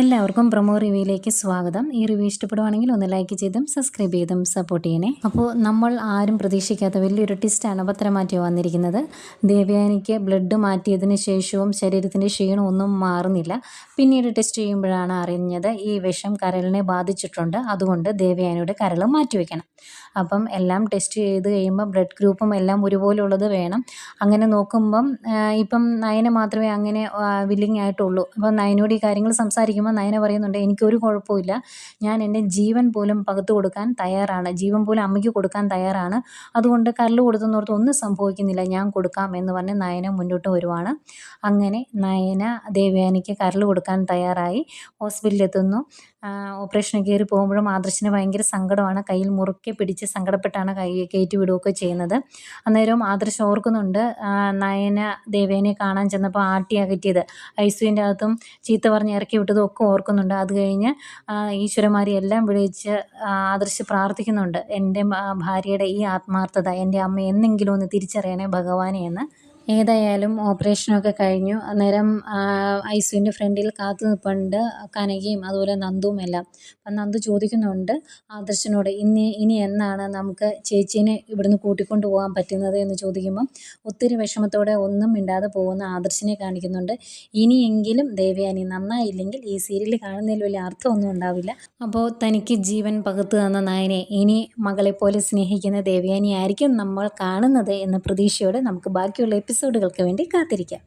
എല്ലാവർക്കും പ്രൊമോ റിവ്യൂയിലേക്ക് സ്വാഗതം. ഈ റിവ്യൂ ഇഷ്ടപ്പെടുവാണെങ്കിൽ ഒന്ന് ലൈക്ക് ചെയ്തും സബ്സ്ക്രൈബ് ചെയ്തും സപ്പോർട്ട് ചെയ്യണേ. അപ്പോൾ നമ്മൾ ആരും പ്രതീക്ഷിക്കാത്ത വലിയൊരു ടിസ്റ്റാണ് പത്രമാറ്റി വന്നിരിക്കുന്നത്. ദേവയാനിക്ക് ബ്ലഡ് മാറ്റിയതിന് ശേഷവും ശരീരത്തിന്റെ ക്ഷീണം ഒന്നും മാറുന്നില്ല. പിന്നീട് ടെസ്റ്റ് ചെയ്യുമ്പോഴാണ് അറിഞ്ഞത് ഈ വിഷം കരളിനെ ബാധിച്ചിട്ടുണ്ട്. അതുകൊണ്ട് ദേവയാനിയുടെ കരൾ മാറ്റിവെക്കണം. അപ്പം എല്ലാം ടെസ്റ്റ് ചെയ്ത് കഴിയുമ്പോൾ ബ്ലഡ് ഗ്രൂപ്പും എല്ലാം ഒരുപോലുള്ളത് വേണം. അങ്ങനെ നോക്കുമ്പം ഇപ്പം നയന മാത്രമേ അങ്ങനെ വില്ലിങ് ആയിട്ടുള്ളൂ. അപ്പം നയനോട് ഈ കാര്യങ്ങൾ സംസാരിക്കുമ്പോൾ നയന പറയുന്നുണ്ട് എനിക്കൊരു കുഴപ്പമില്ല ഞാൻ എന്റെ ജീവൻ പോലും പകുത്തു കൊടുക്കാൻ തയ്യാറാണ്. ജീവൻ പോലും അമ്മയ്ക്ക് കൊടുക്കാൻ തയ്യാറാണ്. അതുകൊണ്ട് കല്ല് കൊടുത്തുന്നോർത്ത് ഒന്നും സംഭവിക്കുന്നില്ല. ഞാൻ കൊടുക്കാം എന്ന് പറഞ്ഞ് നയന മുന്നോട്ട് വരുവാണ്. അങ്ങനെ നയന ദേവയാനിക്ക് കരൾ കൊടുക്കാൻ തയ്യാറായി. ഹോസ്പിറ്റലിലെത്തുന്നു. ഓപ്പറേഷന് കയറി പോകുമ്പോഴും ആദർശിന് ഭയങ്കര സങ്കടമാണ്. കയ്യിൽ മുറുക്കെ പിടിച്ച് സങ്കടപ്പെട്ടാണ് കൈ കയറ്റി വിടുകയൊക്കെ ചെയ്യുന്നത്. അന്നേരം ആദർശ് ഓർക്കുന്നുണ്ട് നയന ദേവേനെ കാണാൻ ചെന്നപ്പോൾ ആട്ടി അകറ്റിയത് ഐസുവിന്റെ അകത്തും ചീത്ത പറഞ്ഞ് ഇറക്കി വിട്ടതും ഒക്കെ ഓർക്കുന്നുണ്ട്. അത് കഴിഞ്ഞ് ഈശ്വരന്മാരെ എല്ലാം വിളിച്ച് ആദർശ് പ്രാർത്ഥിക്കുന്നുണ്ട്. എന്റെ ഭാര്യയുടെ ഈ ആത്മാർത്ഥത എന്റെ അമ്മ എന്നെങ്കിലും ഒന്ന് തിരിച്ചറിയണേ ഭഗവാനെ എന്ന്. ഏതായാലും ഓപ്പറേഷനൊക്കെ കഴിഞ്ഞു. അന്നേരം ഐസുവിന്റെ ഫ്രണ്ടിൽ കാത്തു നിൽപ്പുണ്ട് കനകയും അതുപോലെ നന്ദുവും എല്ലാം. അപ്പം നന്ദു ചോദിക്കുന്നുണ്ട് ആദർശനോട് ഇനി ഇനി എന്നാണ് നമുക്ക് ചേച്ചീനെ ഇവിടുന്ന് കൂട്ടിക്കൊണ്ട് പോകാൻ പറ്റുന്നത് എന്ന് ചോദിക്കുമ്പം ഒത്തിരി വിഷമത്തോടെ ഒന്നും മിണ്ടാതെ പോകുന്ന ആദർശനെ കാണിക്കുന്നുണ്ട്. ഇനിയെങ്കിലും ദേവയാനി നന്നായില്ലെങ്കിൽ ഈ സീരിയൽ കാണുന്നതിൽ വലിയ അർത്ഥമൊന്നും ഉണ്ടാവില്ല. അപ്പോൾ തനിക്ക് ജീവൻ പകുത്തു തന്ന നായനെ ഇനി മകളെപ്പോലെ സ്നേഹിക്കുന്ന ദേവയാനി ആയിരിക്കും നമ്മൾ കാണുന്നത് എന്ന പ്രതീക്ഷയോടെ നമുക്ക് ബാക്കിയുള്ള എപ്പിസോഡുകൾക്ക് വേണ്ടി കാത്തിരിക്കാം.